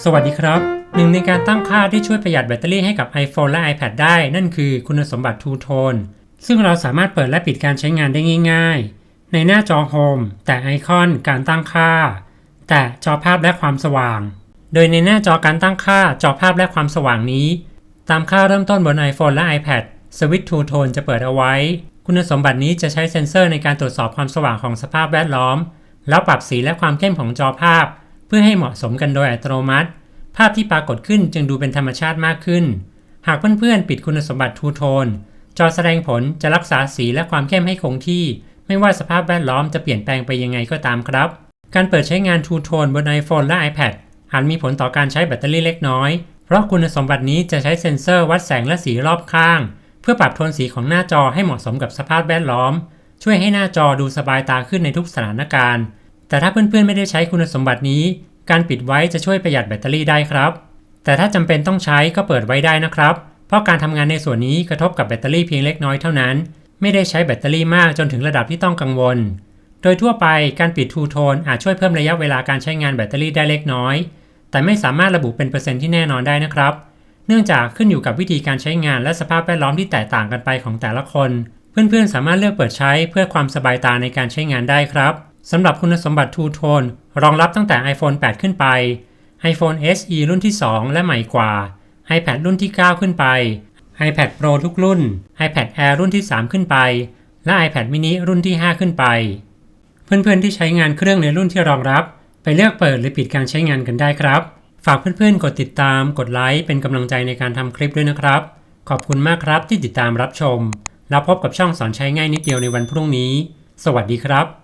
สวัสดีครับ หนึ่งในการตั้งค่าที่ช่วยประหยัดแบตเตอรี่ให้กับ iPhone และ iPad ได้ นั่นคือคุณสมบัติ Two Tone ซึ่งเราสามารถเปิดและปิดการใช้งานได้ง่าย ๆ ในหน้าจอโฮมแต่ไอคอนการตั้งค่า แต่จอภาพและความสว่าง โดยในหน้าจอการตั้งค่าจอภาพและความสว่างนี้ ตามค่าเริ่มต้นบน iPhone และ iPad สวิตช์ Two Tone จะเปิดเอาไว้ คุณสมบัตินี้จะใช้เซ็นเซอร์ในการตรวจสอบความสว่างของสภาพแวดล้อม แล้วปรับสีและความเข้มของจอภาพ พื่อให้เหมาะสมกันโดยอัตโนมัติ ภาพที่ปรากฏขึ้นจึงดูเป็นธรรมชาติมากขึ้น หากเพื่อนๆปิดคุณสมบัติทูโทนจอแสดงผลจะรักษาสีและความเข้มให้คงที่ ไม่ว่าสภาพแวดล้อมจะเปลี่ยนแปลงไปยังไงก็ตามครับ การเปิดใช้งานทูโทนบน iPhone และ iPad อาจมีผลต่อการใช้แบตเตอรี่เล็กน้อย เพราะคุณสมบัตินี้จะใช้เซ็นเซอร์วัดแสงและสีรอบข้าง เพื่อปรับโทนสีของหน้าจอให้เหมาะสมกับสภาพแวดล้อม ช่วยให้หน้าจอดูสบายตาขึ้นในทุกสถานการณ์ แต่ถ้าเพื่อนๆไม่ได้ใช้คุณสมบัตินี้ การปิดไว้จะช่วยประหยัดแบตเตอรี่ได้ครับ แต่ถ้าจำเป็นต้องใช้ก็เปิดไว้ได้นะครับ เพราะการทำงานในส่วนนี้กระทบกับแบตเตอรี่เพียงเล็กน้อยเท่านั้น ไม่ได้ใช้แบตเตอรี่มากจนถึงระดับที่ต้องกังวล โดยทั่วไปการปิดทูโทนอาจช่วยเพิ่มระยะเวลาการใช้งานแบตเตอรี่ได้เล็กน้อย แต่ไม่สามารถระบุเป็นเปอร์เซ็นต์ที่แน่นอนได้นะครับ เนื่องจากขึ้นอยู่กับวิธีการใช้งานและสภาพแวดล้อมที่แตกต่างกันไปของแต่ละคน เพื่อนๆสามารถเลือกเปิดใช้เพื่อความสบายตาในการใช้งานได้ครับ สำหรับคุณสมบัติ Two Tone รองรับตั้งแต่ iPhone 8 ขึ้นไป iPhone SE รุ่นที่ 2 และใหม่กว่า iPad รุ่นที่ 9 ขึ้นไป iPad Pro ทุกรุ่น iPad Air รุ่นที่ 3 ขึ้นไป และ iPad mini รุ่นที่ 5 ขึ้นไป เพื่อนๆที่ใช้งานเครื่องในรุ่นที่รองรับ ไปเลือกเปิดหรือปิดการใช้งานกันได้ครับ ฝากเพื่อนๆ กดติดตาม กดไลค์ เป็นกำลังใจในการทำคลิปด้วยนะครับ ขอบคุณมากครับที่ติดตามรับชม แล้วพบกับช่องสอนใช้ง่ายนิดเดียวในวันพรุ่งนี้ สวัสดีครับ